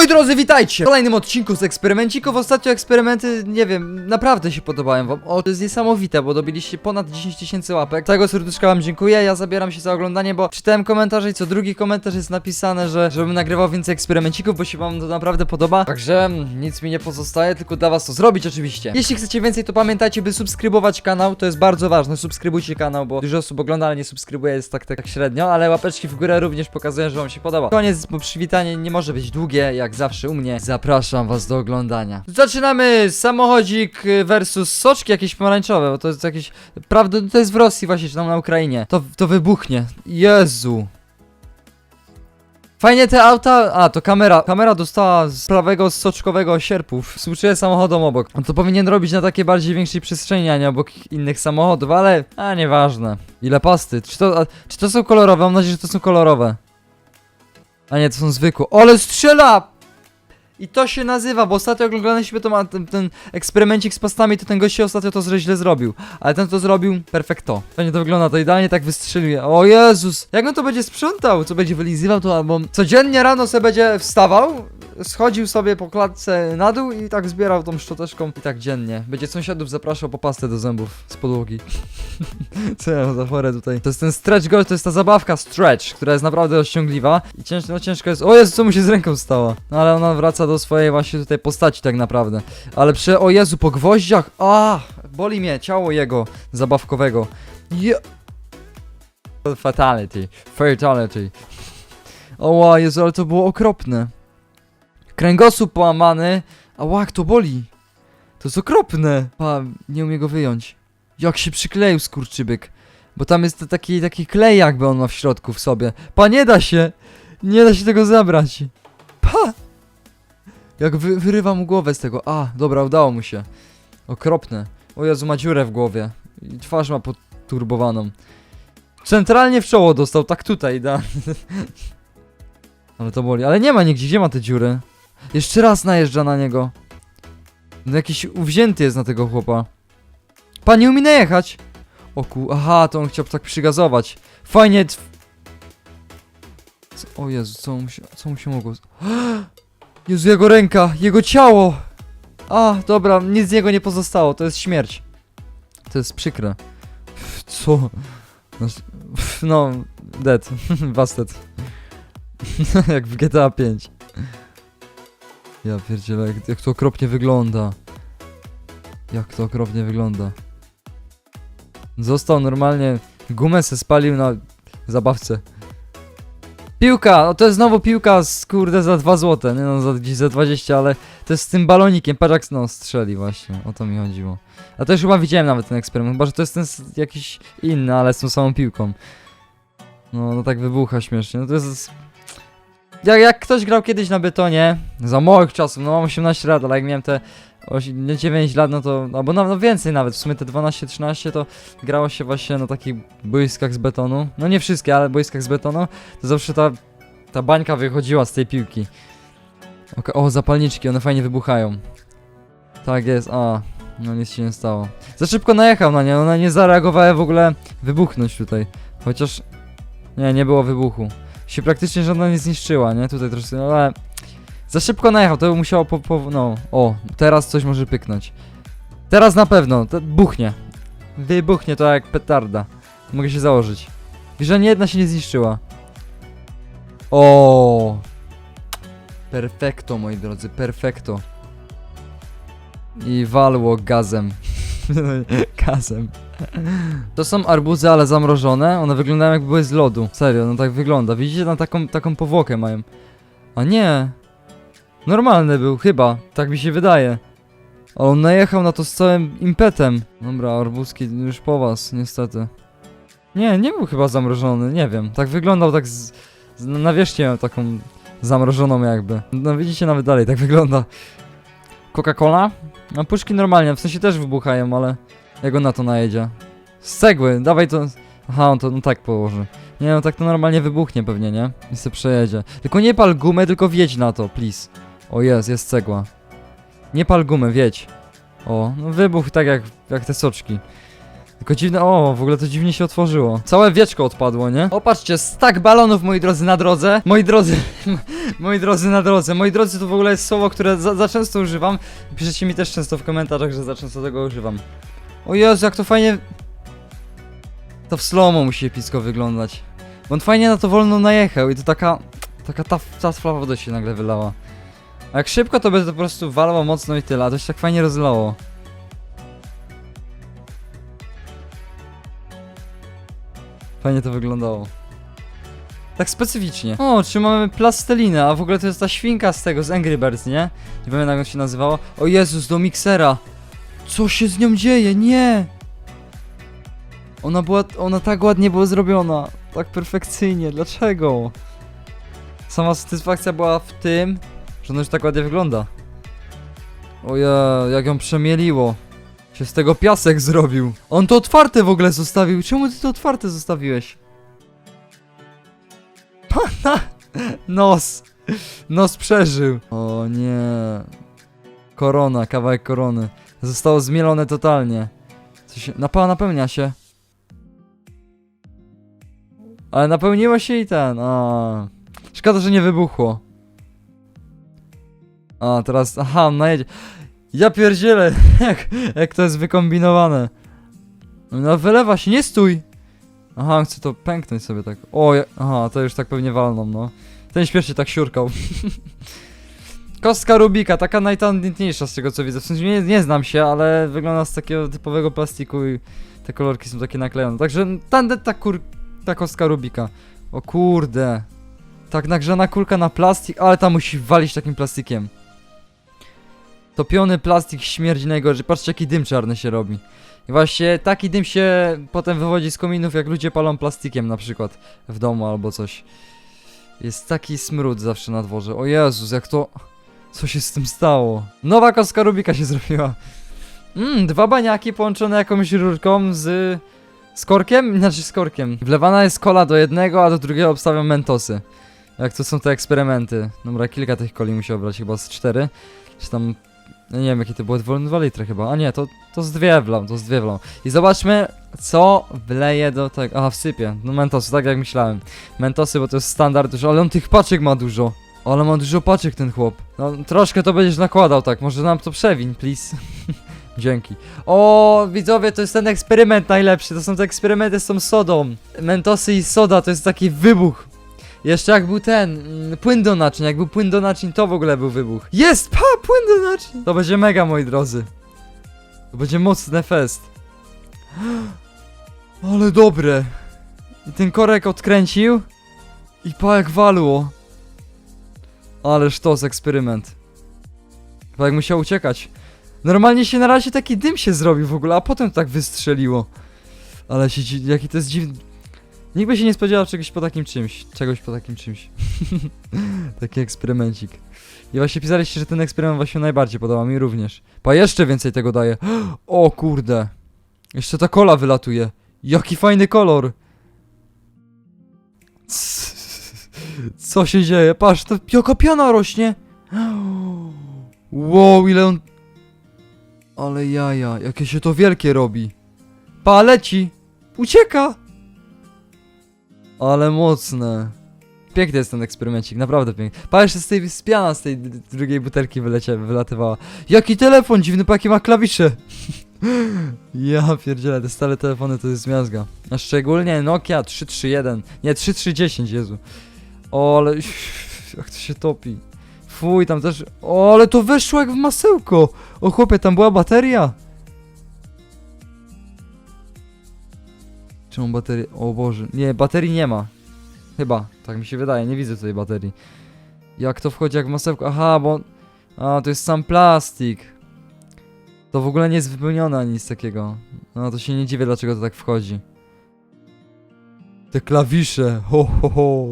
Moi drodzy, witajcie! W kolejnym odcinku z eksperemencików. Ostatnio eksperymenty, nie wiem, naprawdę się podobają wam. O, to jest niesamowite, bo dobiliście ponad 10 tysięcy łapek. Całego serduszka wam dziękuję, ja zabieram się za oglądanie, bo czytałem komentarze i co drugi komentarz jest napisane, że żebym nagrywał więcej eksperemencików, bo się wam to naprawdę podoba. Także nic mi nie pozostaje, tylko dla was to zrobić oczywiście. Jeśli chcecie więcej, to pamiętajcie, by subskrybować kanał, to jest bardzo ważne. Subskrybujcie kanał, bo dużo osób ogląda, ale nie subskrybuje, jest tak, tak, tak średnio, ale łapeczki w górę również pokazują, że wam się podoba. Koniec, bo przywitanie nie może być długie, jak zawsze u mnie. Zapraszam was do oglądania. Zaczynamy samochodzik versus soczki jakieś pomarańczowe, bo to jest jakieś... Prawda, to jest w Rosji właśnie, czy tam na Ukrainie. To, to wybuchnie. Jezu. Fajnie te auta. A, to kamera. Kamera dostała z prawego soczkowego sierpów. Współczuję samochodom obok. On to powinien robić na takiej bardziej większej przestrzeni, a nie obok innych samochodów, ale. A nieważne. Ile pasty? Czy to, a, czy to są kolorowe? Mam nadzieję, że to są kolorowe. A nie, to są zwykłe. Ale strzela! I to się nazywa, bo ostatnio oglądaliśmy to, ten, ten eksperemencik z pastami, to ten gość ostatnio to źle zrobił. Ale ten to zrobił perfekto. Fajnie to wygląda, to idealnie tak wystrzelił. O Jezus! Jak on to będzie sprzątał? Co będzie wylizywał to albo... Codziennie rano sobie będzie wstawał, schodził sobie po klatce na dół i tak zbierał tą szczoteczką i tak dziennie. Będzie sąsiadów zapraszał po pastę do zębów z podłogi. Co ja mam za chore tutaj? To jest ten stretch goal, to jest ta zabawka stretch, która jest naprawdę rozciągliwa i ciężko, no ciężko jest... O Jezu, co mu się z ręką stało? No ale ona wraca do swojej właśnie tutaj postaci tak naprawdę. Ale przy... O Jezu, po gwoździach! A, Boli mnie ciało jego zabawkowego. Je... Fatality. Fatality. O Jezu, ale to było okropne. Kręgosłup połamany. A łak, to boli. To jest okropne. Pa, nie umie go wyjąć. Jak się przykleił skurczybyk. Bo tam jest taki, taki klej jakby on ma w środku w sobie. Pa, nie da się. Nie da się tego zabrać. Jak wy, wyrywa mu głowę z tego. A, dobra, udało mu się. Okropne. O Jezu, ma dziurę w głowie. I twarz ma poturbowaną. Centralnie w czoło dostał, tak tutaj, da. Ale to boli. Ale nie ma nigdzie, gdzie ma te dziury? Jeszcze raz najeżdża na niego. No jakiś uwzięty jest na tego chłopa. Pan nie umie najechać. O ku... Aha, to on chciał tak przygazować. Fajnie... O Jezu, co mu się, co mu się mogło... Jezu, jego ręka, jego ciało! A, dobra, nic z niego nie pozostało, to jest śmierć. To jest przykre. Co? No, No, dead. Bastet. jak w GTA 5. Ja pierdzielę, jak, jak to okropnie wygląda. Jak to okropnie wygląda. Został normalnie, gumę se spalił na zabawce. Piłka! O, to jest znowu piłka z kurde za 2 złote, nie no za, gdzieś za 20, ale to jest z tym balonikiem, patrz jak no strzeli właśnie, o to mi chodziło. A to już chyba widziałem nawet ten eksperyment, chyba że to jest ten jakiś inny, ale z tą samą piłką. No, no tak wybucha śmiesznie, no to jest... Jak, jak ktoś grał kiedyś na betonie, za moich czasów, no mam 18 lat, ale jak miałem te osi- nie, 9 lat, no to, albo no, no więcej nawet, w sumie te 12-13 to grało się właśnie na takich boiskach z betonu, no nie wszystkie, ale boiskach z betonu, to zawsze ta, ta bańka wychodziła z tej piłki. Oka- o, zapalniczki, one fajnie wybuchają. Tak jest, a, no nic się nie stało. Za szybko najechał na nie, one nie zareagowały w ogóle wybuchnąć tutaj. Chociaż, nie, nie było wybuchu. Się praktycznie żadna nie zniszczyła, nie? Tutaj troszkę, no ale... Za szybko najechał, to by musiało po, po, no, o, teraz coś może pyknąć. Teraz na pewno, to buchnie. Wybuchnie to jak petarda. Mogę się założyć. Wiesz, nie jedna się nie zniszczyła. O, Perfekto, moi drodzy, perfekto. I walło gazem. gazem. To są arbuzy, ale zamrożone. One wyglądają jakby były z lodu. Serio, no tak wygląda. Widzicie, tam taką, taką powłokę mają. A nie. Normalny był, chyba. Tak mi się wydaje. Ale on najechał na to z całym impetem. Dobra, arbuzki już po was, niestety. Nie, nie był chyba zamrożony, nie wiem. Tak wyglądał tak z, z na wierzchnię miał taką zamrożoną jakby. No widzicie nawet dalej, tak wygląda. Coca-Cola? No puszki normalnie, w sensie też wybuchają, ale jak on na to najedzie? Z cegły, dawaj to... Aha, on to no tak położy. Nie no, tak to normalnie wybuchnie pewnie, nie? I se przejedzie. Tylko nie pal gumę, tylko wiedź na to, please. O jest, jest cegła. Nie pal gumę, wiedź. O, no wybuch tak jak, jak te soczki. Tylko dziwne, o, w ogóle to dziwnie się otworzyło. Całe wieczko odpadło, nie? Opatrzcie, stak balonów, moi drodzy, na drodze. Moi drodzy, moi drodzy, na drodze. Moi drodzy, to w ogóle jest słowo, które za, za często używam. Piszecie mi też często w komentarzach, że za często tego używam. O Jezu, jak to fajnie... To w slomo musi epicko wyglądać. Bo on fajnie na to wolno najechał i to taka... Taka ta, ta woda się nagle wylała. A jak szybko to to po prostu walało mocno i tyle, a to się tak fajnie rozlało. Fajnie to wyglądało. Tak specyficznie. O, czy mamy plastelinę, a w ogóle to jest ta świnka z tego, z Angry Birds, nie? Nie wiem jak on się nazywało. O Jezus, do miksera! Co się z nią dzieje? Nie! Ona była, ona tak ładnie była zrobiona. Tak perfekcyjnie, dlaczego? Sama satysfakcja była w tym, ona już tak ładnie wygląda. Oje, jak ją przemieliło. Się z tego piasek zrobił. On to otwarte w ogóle zostawił. Czemu ty to otwarte zostawiłeś? Pana! Nos! Nos przeżył. O nie. Korona, kawałek korony. Zostało zmielone totalnie. Co się... Napa napełnia się. Ale napełniło się i ten. A. Szkoda, że nie wybuchło. A, teraz. Aha, najedzie. Ja pierdzielę, jak, jak to jest wykombinowane. No wylewa się, nie stój! Aha, chcę to pęknąć sobie tak. O, ja, aha, to już tak pewnie walną, no. Ten śmiesznie tak siurkał. Kostka Rubika, taka najtanditniejsza z tego co widzę. W sensie nie, nie znam się, ale wygląda z takiego typowego plastiku i te kolorki są takie naklejone. Także tandet ta kur... ta kostka Rubika. O kurde. Tak nagrzana kulka na plastik, ale ta musi walić takim plastikiem. Topiony plastik śmierdzi najgorzej. Patrzcie jaki dym czarny się robi. I właśnie taki dym się potem wywodzi z kominów, jak ludzie palą plastikiem na przykład w domu albo coś. Jest taki smród zawsze na dworze. O Jezus, jak to... Co się z tym stało? Nowa kostka Rubika się zrobiła. Mmm, dwa baniaki połączone jakąś rurką z... Z korkiem? Znaczy z korkiem. Wlewana jest kola do jednego, a do drugiego obstawiam mentosy. Jak to są te eksperymenty. Dobra, kilka tych coli musiał brać, chyba z cztery. Czy tam nie wiem jakie to było, 2 litry chyba, a nie, to, to z dwie to z dwie. I zobaczmy, co wleje do tego, aha, wsypie, no mentosy, tak jak myślałem. Mentosy, bo to jest standard dużo, ale on tych paczek ma dużo. Ale ma dużo paczek ten chłop. No, troszkę to będziesz nakładał tak, może nam to przewiń, please. Dzięki. O, widzowie, to jest ten eksperyment najlepszy, to są te eksperymenty z tą sodą. Mentosy i soda, to jest taki wybuch. Jeszcze jak był ten, mm, płyn do naczyń, jak był płyn do naczyń, to w ogóle był wybuch. Jest, pa, płyn do naczyń! To będzie mega, moi drodzy. To będzie mocny fest. Ale dobre. I ten korek odkręcił. I pa jak walło. Ależ to z eksperyment. Chyba jak musiał uciekać. Normalnie się na razie taki dym się zrobił w ogóle, a potem tak wystrzeliło. Ale się, jaki to jest dziwny... Nikt by się nie spodziewał czegoś po takim czymś. Czegoś po takim czymś. Taki eksperymencik. I właśnie pisaliście, że ten eksperyment właśnie najbardziej podoba mi również. Pa jeszcze więcej tego daje. O kurde. Jeszcze ta kola wylatuje. Jaki fajny kolor. Co się dzieje? Patrz, to jaka piana rośnie. Wow, ile on... Ale jaja, jakie się to wielkie robi. Pa, leci. Ucieka. Ale mocne. Piękny jest ten eksperymencik, naprawdę piękny. Pa, jeszcze z tej spiana z tej drugiej butelki wylecia, wylatywała. Jaki telefon dziwny, jakie ma klawisze. ja pierdzielę, te stare telefony to jest miazga. A szczególnie Nokia 3310. Nie, 3310, Jezu. O, ale... Jak to się topi. Fuj, tam też... O, ale to weszło jak w masełko. O chłopie, tam była bateria. Czemu baterii? O Boże, nie, baterii nie ma. Chyba, tak mi się wydaje, nie widzę tutaj baterii. Jak to wchodzi jak w masełko? Aha, bo... A, to jest sam plastik. To w ogóle nie jest wypełnione ani nic takiego. No to się nie dziwię, dlaczego to tak wchodzi. Te klawisze, ho ho ho.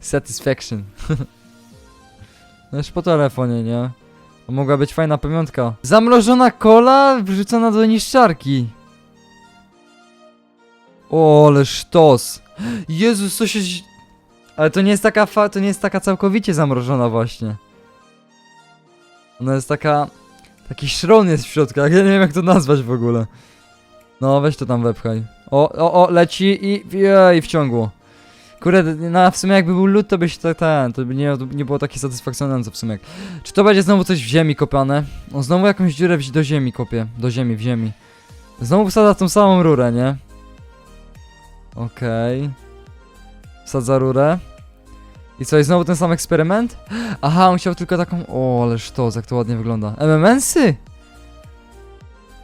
Satisfaction. no już po telefonie, nie? To mogła być fajna pamiątka. Zamrożona kola wrzucona do niszczarki. O, ale sztos. Jezus, co się... Ale to nie jest taka fa... to nie jest taka całkowicie zamrożona właśnie. Ona jest taka... Taki szron jest w środku, ja nie wiem jak to nazwać w ogóle. No, weź to tam wepchaj. O, o, o, leci i, jej, wciągło. Kurde, no w sumie jakby był lód, to by się tak to by nie, nie było takie satysfakcjonujące w sumie. Czy to będzie znowu coś w ziemi kopiane? On znowu jakąś dziurę do ziemi kopie, do ziemi, w ziemi. Znowu wsadza tą samą rurę, nie? Okej. Wsadza rurę. I co, i znowu ten sam eksperyment? Aha, on chciał tylko taką... O, ale sztos, jak to ładnie wygląda. MMS-y!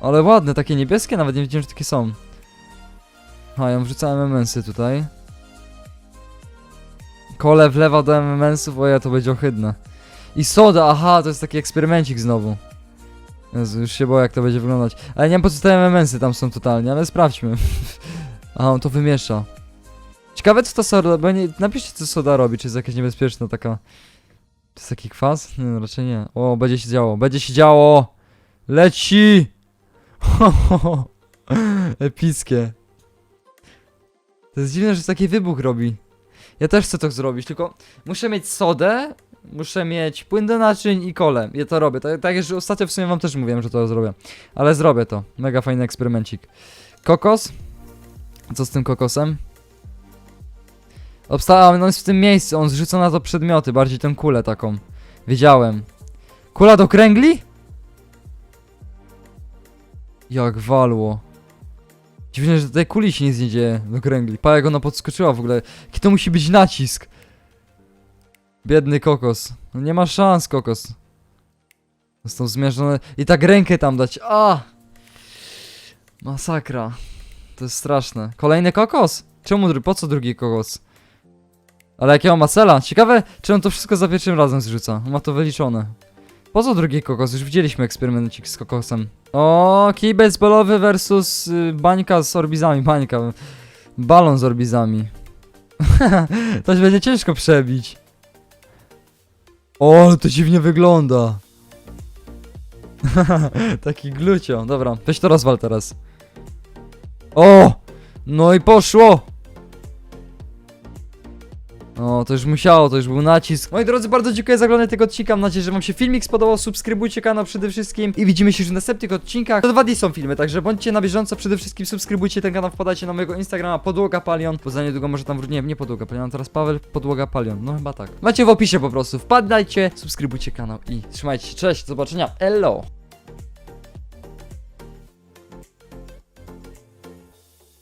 Ale ładne, takie niebieskie, nawet nie wiedziałem, że takie są. A, ja wrzucę MMS-y tutaj. Kole wlewa do MMS-ów, o ja, to będzie ohydne. I soda, aha, to jest taki eksperymencik znowu. Jezu, już się boję, jak to będzie wyglądać. Ale nie wiem, po co te MMS-y tam są totalnie, ale sprawdźmy. A, on to wymiesza. Ciekawe, co to soda, bo nie, napiszcie, co soda robi, czy jest jakaś niebezpieczna taka... To jest taki kwas? Nie, no, raczej nie. O, będzie się działo, będzie się działo! Leci! Epickie. To jest dziwne, że taki wybuch robi. Ja też chcę to zrobić, tylko muszę mieć sodę, muszę mieć płyn do naczyń i kole. Ja to robię. Tak, tak że ostatnio w sumie wam też mówiłem, że to zrobię. Ale zrobię to. Mega fajny eksperymencik. Kokos? Co z tym kokosem? Obstałem, on jest w tym miejscu, on zrzuca na to przedmioty, bardziej tę kulę taką. Wiedziałem. Kula do kręgli? Jak walło. Dziwne, że tej kuli się nic nie dzieje do kręgli. Pa jak ona podskoczyła w ogóle. Jaki to musi być nacisk? Biedny kokos. No nie ma szans, kokos. Został zmierzony. I tak rękę tam dać. A! Masakra. To jest straszne. Kolejny kokos? Czemu dru- Po co drugi kokos? Ale jakiego ma cela? Ciekawe, czy on to wszystko za pierwszym razem zrzuca. Ma to wyliczone. Po co drugi kokos? Już widzieliśmy eksperymencik z kokosem. O, kij baseballowy versus y, bańka z orbizami. Bańka. Balon z orbizami. to się będzie ciężko przebić. O, ale to dziwnie wygląda. Taki glucio. Dobra, weź to rozwal teraz. O! No i poszło! O, to już musiało, to już był nacisk. Moi drodzy, bardzo dziękuję za oglądanie tego odcinka. Mam nadzieję, że wam się filmik spodobał. Subskrybujcie kanał przede wszystkim i widzimy się już w następnych odcinkach. To dwa dni są filmy, także bądźcie na bieżąco. Przede wszystkim subskrybujcie ten kanał, wpadajcie na mojego Instagrama Podłoga Palion, bo za niedługo może tam wrócić. Nie, Podłoga Palion, teraz Paweł Podłoga Palion. No chyba tak. Macie w opisie po prostu. Wpadajcie, subskrybujcie kanał i trzymajcie się. Cześć, do zobaczenia. Elo!